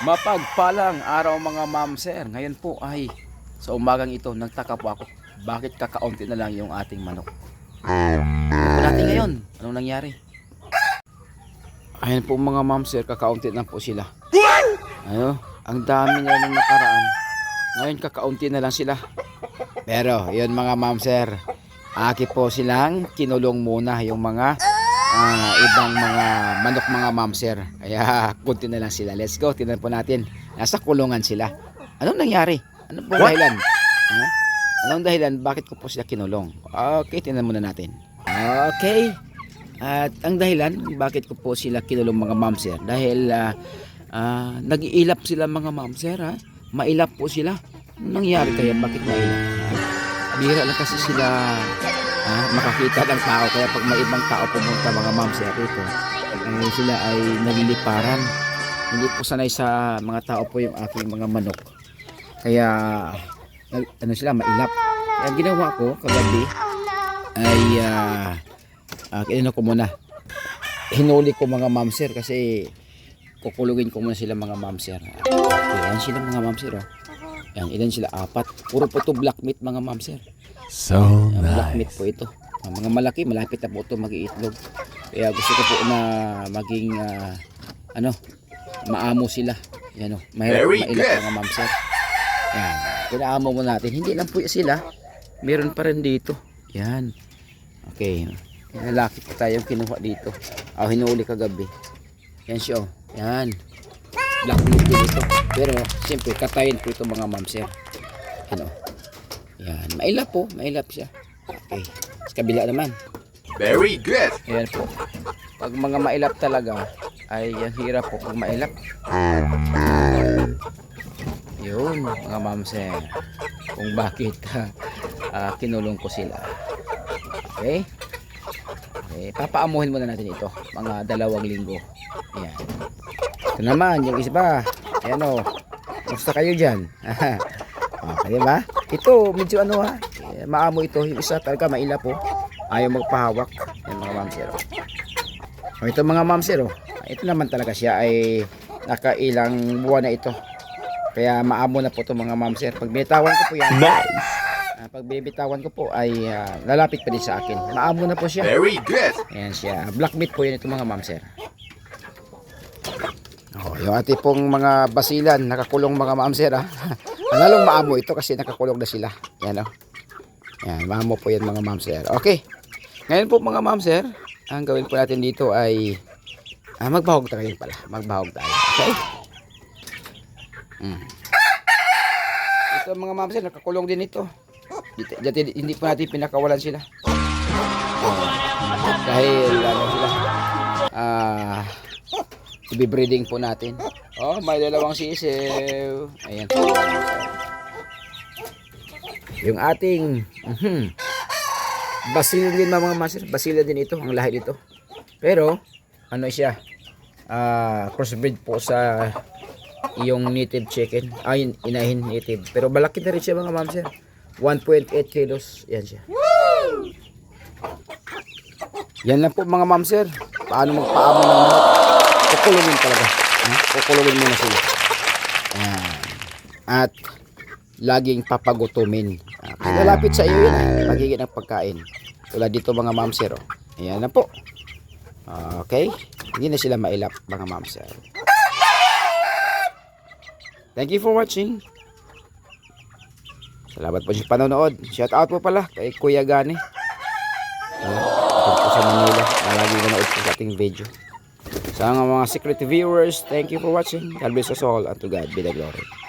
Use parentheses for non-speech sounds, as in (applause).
Mapagpalang araw mga ma'am sir. Ngayon po ay sa umagang ito nagtaka po ako. Bakit kakaunti na lang yung ating manok? Ano po natin ngayon? Anong nangyari? Ayan po mga ma'am sir, kakaunti na po sila. Ayo, ang dami nila nung nakaraan. Ngayon kakaunti na lang sila. Pero, yun mga ma'am sir, aki po silang kinulong muna yung mga ah, ibang mga manok mga ma'am sir. Kaya (laughs) kunti na lang sila. Let's go, tingnan po natin. Nasa kulungan sila. Anong nangyari? Ano po dahilan? Ha? Anong dahilan? Bakit ko po sila kinulong? Okay, tingnan muna natin. Okay. At ang dahilan, bakit ko po sila kinulong mga ma'am sir? Dahil ah, ah, nag-iilap sila mga ma'am sir. Ha? Mailap po sila. Anong nangyari kaya? Bakit mailap? Ha? Bihira lang kasi sila ah, makakita ng tao. Kaya pag may ibang tao pumunta mga ma'am sir rito, eh, sila ay naliliparan. Hindi po sanay sa mga tao po yung aking mga manok. Kaya ano sila mailap. Kaya ang ginawa ko kagabi ay uh, kinino ko muna. Hinuli ko mga ma'am sir kasi kukulugin ko muna sila mga ma'am sir. Okay, yan sila mga ma'am sir. Oh. Yan, ilan sila? Apat. Puro po to black meat mga ma'am sir. So Yan, black po ito. Ang mga malaki, malapit na po ito mag-iitlog. Kaya gusto ko po na maging ah, ano, maamo sila. Yan oh, mahirap Very mailap good. mga ma'am sir. Yan, pinaamo mo natin. Hindi lang po sila. Meron pa rin dito. Yan. Okay. Lalaki po tayong kinuha dito. Ah, hinuli kagabi. Yan siya oh. Yan. Black meat din ito. Pero, siyempre, katayin po ito mga ma'am sir. Yan oh. Yan. Mailap po. Mailap siya. Okay. Sa kabila naman. very good. Ayan po. Pag mga mailap talaga, ay ang hirap po pag mailap. Yun, mga ma'am sir. Kung bakit (laughs) ah, kinulong ko sila. Okay? Okay, papaamuhin muna natin ito. Mga dalawang linggo. Ayan. Ito naman, yung isa Ayan o. Gusto kayo dyan. (laughs) okay ba? Ito, medyo ano ha. eh, Maamo ito. Yung isa talaga mailap po. Ayaw magpahawak. Yan mga ma'am sir. oh. O, ito mga ma'am sir. oh. Ito naman talaga siya ay nakailang buwan na ito. Kaya maamo na po ito mga ma'am sir. Pag binitawan ko po yan. Nice. ah, pag bibitawan ko po ay ah, lalapit pa din sa akin. Maamo na po siya. Very good. Ayan siya. Black meat po yan ito mga ma'am sir. Oh, yung ate pong mga basilan, nakakulong mga ma'am sir ha. (laughs) Lalong maamo ito kasi nakakulong na sila. Yan oh. Yan, maamo po yan mga ma'am sir. Okay. Ngayon po mga ma'am sir, ang gawin po natin dito ay ah, magbahog tayo pala. Magbahog tayo. Okay? Mm. Ito mga ma'am sir, nakakulong din ito. Dito, dati, hindi po natin pinakawalan sila. Dahil ano sila, ah, ibibreeding po natin. Oh, may dalawang sisiw. Ayan. Yung ating mhm, Basilan din mga master. Basilan din ito. Ang lahi dito. Pero, ano siya? ah crossbreed po sa yung native chicken. Ay, inahin native. Pero malaki na rin siya mga ma'am sir. 1.8 kilos. Yan siya. Yan lang po mga ma'am sir. Paano magpaamo ng manok? Kukulungin talaga. Kukulungin muna sila. Ayan. At laging papagutumin. Ah, Kaya lalapit sa iyo ah. Magiging ng pagkain. Tulad dito mga ma'am sir. Oh. Ayan na po. Okay. Hindi na sila mailap mga ma'am sir. Thank you for watching. Salamat po sa panonood. Shout out po pala kay Kuya Gani. Po sa Manila. na Lagi nanood po sa ating video. Sa mga, secret viewers, thank you for watching. God bless us all and to God be the glory.